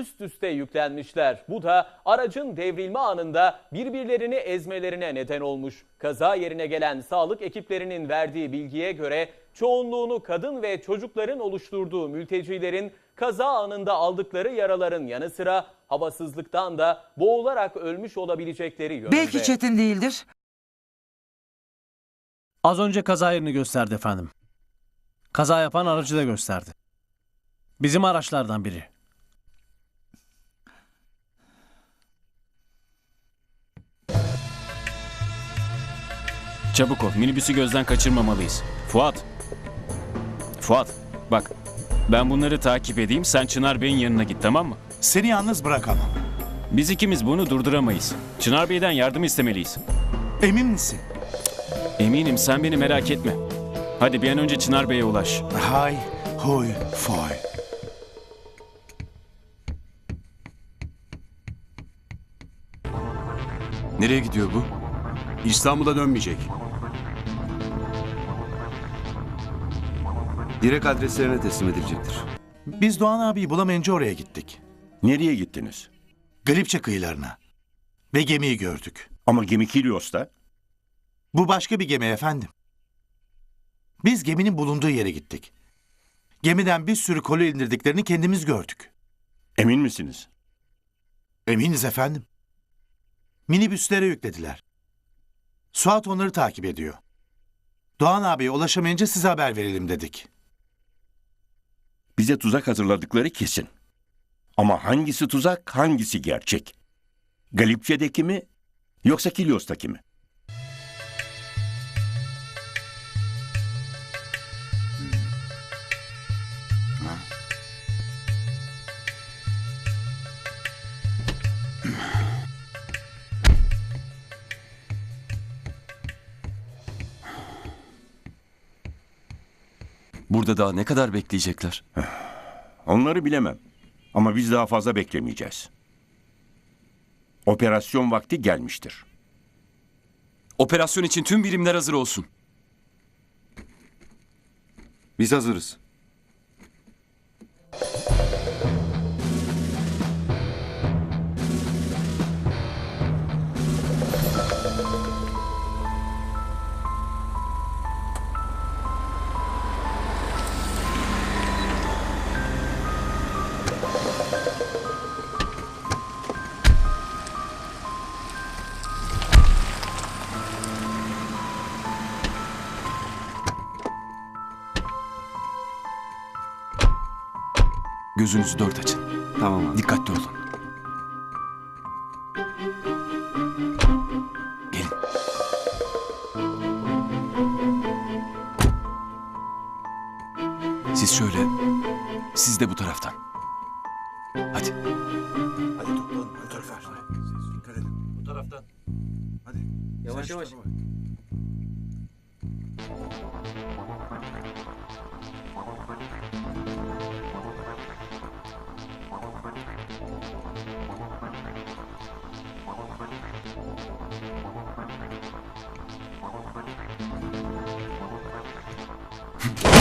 üst üste yüklenmişler. Bu da aracın devrilme anında birbirlerini ezmelerine neden olmuş. Kaza yerine gelen sağlık ekiplerinin verdiği bilgiye göre çoğunluğunu kadın ve çocukların oluşturduğu mültecilerin kaza anında aldıkları yaraların yanı sıra havasızlıktan da boğularak ölmüş olabilecekleri yönünde. Belki Çetin değildir. Az önce kaza yerini gösterdi efendim. Kaza yapan aracı da gösterdi. Bizim araçlardan biri. Çabuk ol. Minibüsü gözden kaçırmamalıyız. Fuat. Fuat. Bak. Ben bunları takip edeyim. Sen Çınar Bey'in yanına git tamam mı? Seni yalnız bırakamam. Biz ikimiz bunu durduramayız. Çınar Bey'den yardım istemeliyiz. Emin misin? Eminim sen beni merak etme. Hadi bir an önce Çınar Bey'e ulaş. Hay, huy, foy. Nereye gidiyor bu? İstanbul'a dönmeyecek. Direkt adreslerine teslim edilecektir. Biz Doğan abiyi bulamayınca oraya gittik. Nereye gittiniz? Galipçe kıyılarına. Ve gemiyi gördük. Ama gemi Kilios'ta. Bu başka bir gemi efendim. Biz geminin bulunduğu yere gittik. Gemiden bir sürü kolu indirdiklerini kendimiz gördük. Emin misiniz? Eminiz efendim. Minibüslere yüklediler. Suat onları takip ediyor. Doğan abiye ulaşamayınca size haber verelim dedik. Bize tuzak hazırladıkları kesin. Ama hangisi tuzak, hangisi gerçek? Galipçe'deki mi yoksa Kilios'taki mi? Burada daha ne kadar bekleyecekler? Onları bilemem. Ama biz daha fazla beklemeyeceğiz. Operasyon vakti gelmiştir. Operasyon için tüm birimler hazır olsun. Biz hazırız. Gözünüzü dört açın. Tamam abi. Dikkatli olun. Gelin. Siz şöyle, siz de bu taraftan. Hadi. Hadi toplanın. Bu. Dikkat edin. Bu taraftan. Hadi. Yavaş yavaş. you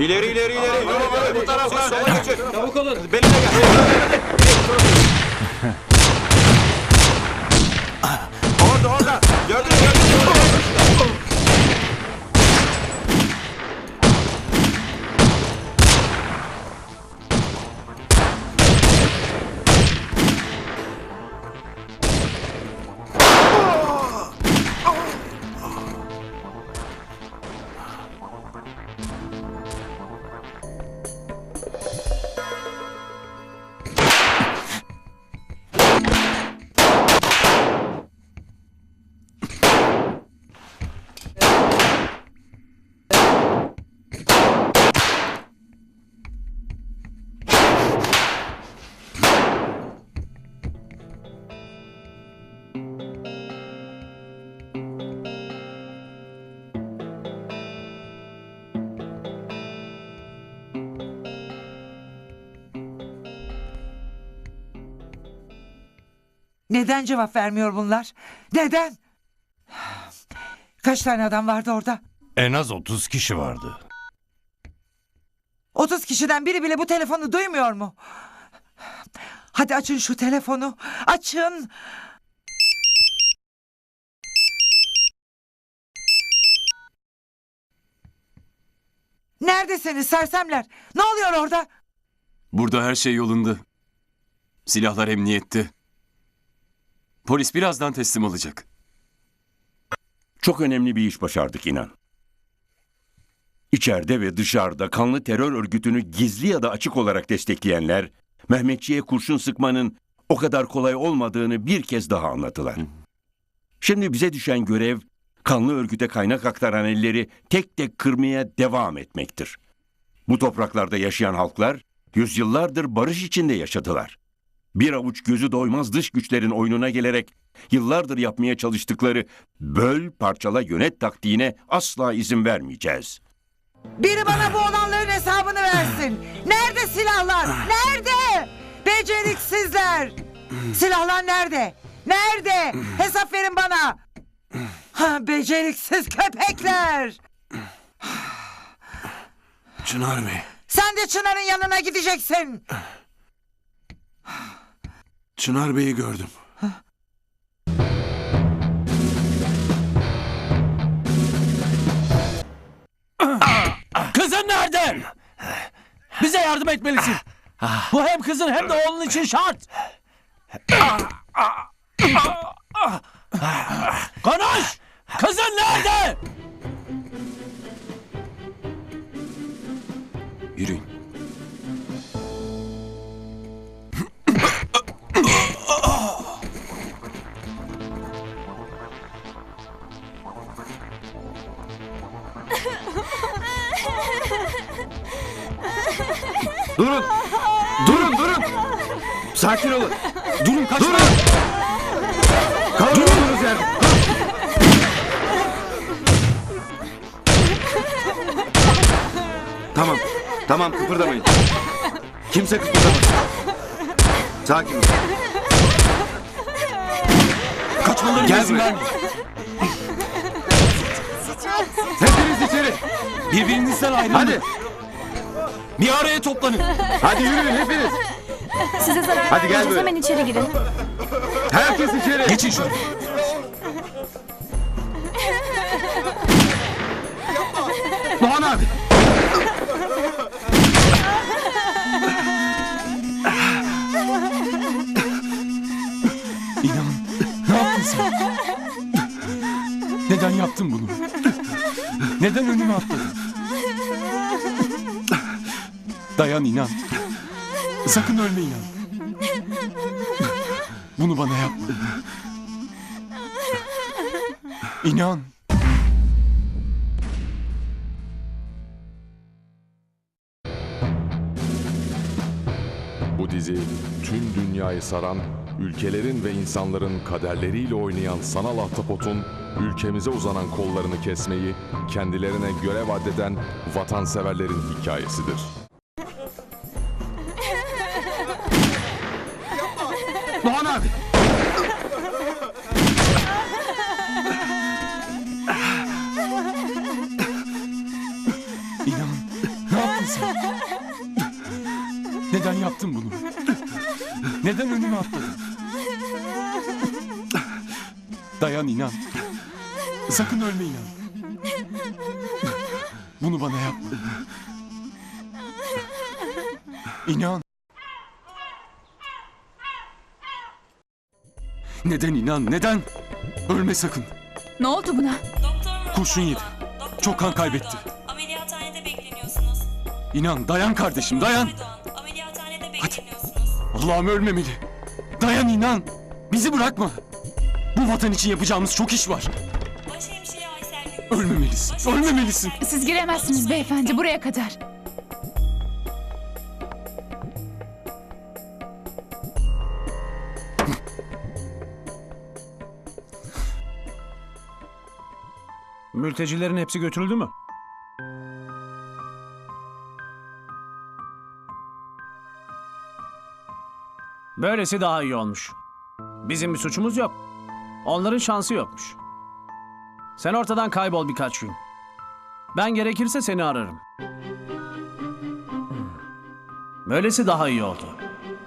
İleri ileri ileri. Bu taraftan. Sola geçin. Çabuk olun. Benimle gel. Orada orada. Gördün Neden cevap vermiyor bunlar? Neden? Kaç tane adam vardı orada? En az 30 kişi vardı. 30 kişiden biri bile bu telefonu duymuyor mu? Hadi açın şu telefonu. Açın. Neredesiniz sersemler? Ne oluyor orada? Burada her şey yolunda. Silahlar emniyette. Polis birazdan teslim olacak. Çok önemli bir iş başardık inan. İçeride ve dışarıda kanlı terör örgütünü gizli ya da açık olarak destekleyenler, Mehmetçiğe kurşun sıkmanın o kadar kolay olmadığını bir kez daha anladılar. Şimdi bize düşen görev, kanlı örgüte kaynak aktaran elleri tek tek kırmaya devam etmektir. Bu topraklarda yaşayan halklar, yüzyıllardır barış içinde yaşadılar. Bir avuç gözü doymaz dış güçlerin oyununa gelerek yıllardır yapmaya çalıştıkları böl, parçala, yönet taktiğine asla izin vermeyeceğiz. Biri bana bu olanların hesabını versin. Nerede silahlar? Nerede? Beceriksizler. Silahlar nerede? Nerede? Hesap verin bana. Ha, beceriksiz köpekler. Çınar Bey. Sen de Çınar'ın yanına gideceksin. Çınar Bey'i gördüm. Kızın nerede? Bize yardım etmelisin. Bu hem kızın hem de oğlun için şart. Konuş! Kızın nerede? Yürüyün. Durun! Durun durun! Sakin olun. Durun kaçmayın. Durun! Kalın olduğunuz yerde. Tamam. Tamam kıpırdamayın. Kimse kıpırdamasın. Sakin olun. Kaçmalarına Gel izin buraya. vermeyin. Hepiniz içeri. Birbirinizden ayrılın. Hadi. Bir araya toplanın. Hadi yürüyün hepiniz. Size zarar Hadi gel vermeyeceğiz. buraya. Hemen içeri girin. Herkes içeri. Geçin şöyle. İnan. Ne yaptın sen? Neden yaptın bunu? Neden önüme atladın? Dayan inan. Sakın ölme inan. Bunu bana yapma. İnan. Bu dizi tüm dünyayı saran, ülkelerin ve insanların kaderleriyle oynayan sanal ahtapotun ülkemize uzanan kollarını kesmeyi kendilerine görev addeden vatanseverlerin hikayesidir. Doğan abi. İnan. Ne yaptın sen? Neden yaptın bunu? Neden önüme atladın? Dayan inan. Sakın ölme inan. Bunu bana yapma. İnan. Neden inan? Neden? Ölme sakın. Ne oldu buna? Kurşun yedi. Çok kan kaybetti. Ameliyathanede bekleniyorsunuz. İnan dayan kardeşim dayan. Allah'ım ölmemeli. Dayan inan. Bizi bırakma. Bu vatan için yapacağımız çok iş var. Başhemşire Aysel Gümüş. Ölmemelisin. Ölmemelisin. Siz giremezsiniz beyefendi buraya kadar. Mültecilerin hepsi götürüldü mü? Böylesi daha iyi olmuş. Bizim bir suçumuz yok. Onların şansı yokmuş. Sen ortadan kaybol birkaç gün. Ben gerekirse seni ararım. Böylesi daha iyi oldu.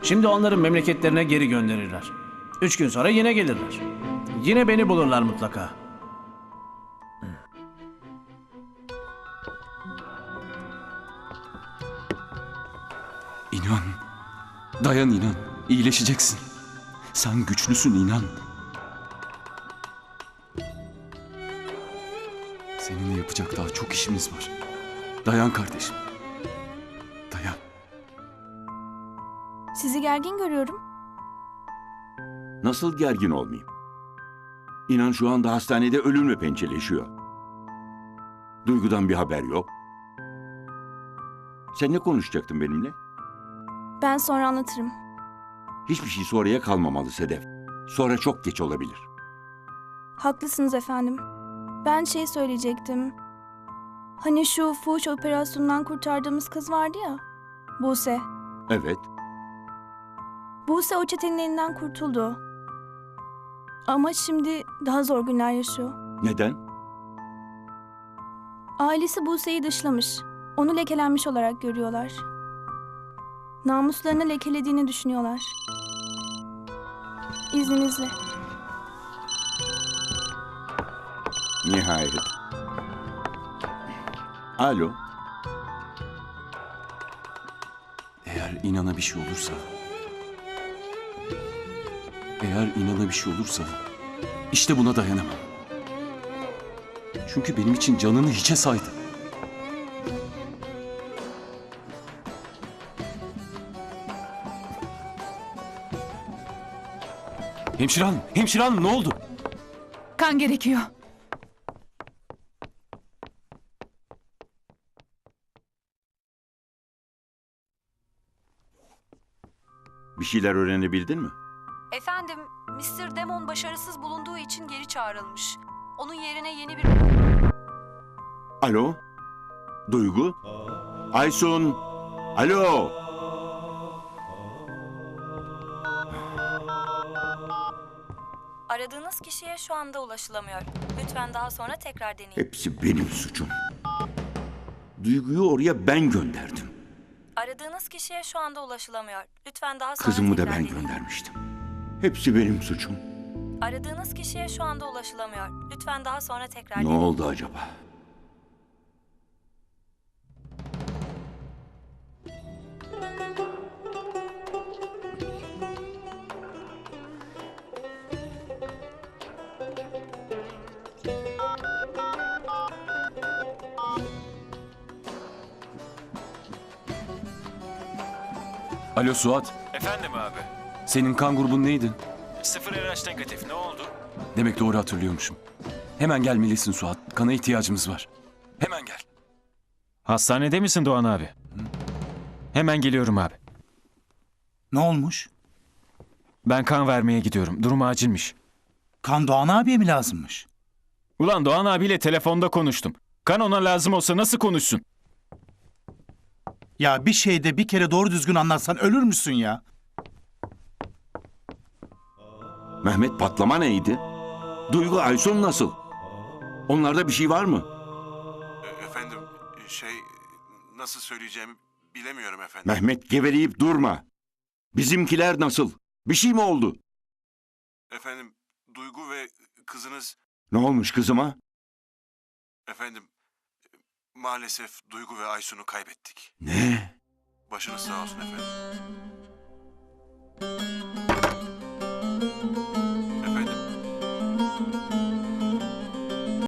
Şimdi onların memleketlerine geri gönderirler. Üç gün sonra yine gelirler. Yine beni bulurlar mutlaka. İnan. Dayan inan. İyileşeceksin. Sen güçlüsün inan. Seninle yapacak daha çok işimiz var. Dayan kardeşim. Dayan. Sizi gergin görüyorum. Nasıl gergin olmayayım? İnan şu anda hastanede ölümle pençeleşiyor. Duygudan bir haber yok. Sen ne konuşacaktın benimle? Ben sonra anlatırım. Hiçbir şey sonraya kalmamalı Sedef. Sonra çok geç olabilir. Haklısınız efendim. Ben şey söyleyecektim. Hani şu fuhuş operasyonundan kurtardığımız kız vardı ya. Buse. Evet. Buse o çetenin elinden kurtuldu. Ama şimdi daha zor günler yaşıyor. Neden? Ailesi Buse'yi dışlamış. Onu lekelenmiş olarak görüyorlar. Namuslarını lekelediğini düşünüyorlar. İzninizle. Nihayet. Alo. Eğer inana bir şey olursa... Eğer inana bir şey olursa... işte buna dayanamam. Çünkü benim için canını hiçe saydı. Hemşire hanım, hemşire hanım ne oldu? Kan gerekiyor. Bir şeyler öğrenebildin mi? Efendim, Mr. Demon başarısız bulunduğu için geri çağrılmış. Onun yerine yeni bir... Alo? Duygu? Aysun? Alo? Aradığınız kişiye şu anda ulaşılamıyor. Lütfen daha sonra tekrar deneyin. Hepsi benim suçum. Duyguyu oraya ben gönderdim. Aradığınız kişiye şu anda ulaşılamıyor. Lütfen daha sonra Kızımı da tekrar ben deneyin. göndermiştim. Hepsi benim suçum. Aradığınız kişiye şu anda ulaşılamıyor. Lütfen daha sonra tekrar Ne deneyin. oldu acaba? Alo Suat, Efendim abi. senin kan grubun neydi? Sıfır RH negatif ne oldu? Demek doğru hatırlıyormuşum. Hemen gelmelisin Suat. Kana ihtiyacımız var. Hemen gel. Hastanede misin Doğan abi? Hemen geliyorum abi. Ne olmuş? Ben kan vermeye gidiyorum. Durum acilmiş. Kan Doğan abiye mi lazımmış? Ulan Doğan abiyle telefonda konuştum. Kan ona lazım olsa nasıl konuşsun? Ya bir şeyde bir kere doğru düzgün anlatsan ölür müsün ya? Mehmet patlama neydi? Duygu Aysun nasıl? Onlarda bir şey var mı? Efendim şey nasıl söyleyeceğimi bilemiyorum efendim. Mehmet geveleyip durma. Bizimkiler nasıl? Bir şey mi oldu? Efendim Duygu ve kızınız Ne olmuş kızıma? efendim maalesef Duygu ve Aysun'u kaybettik. Ne? Başınız sağ olsun efendim.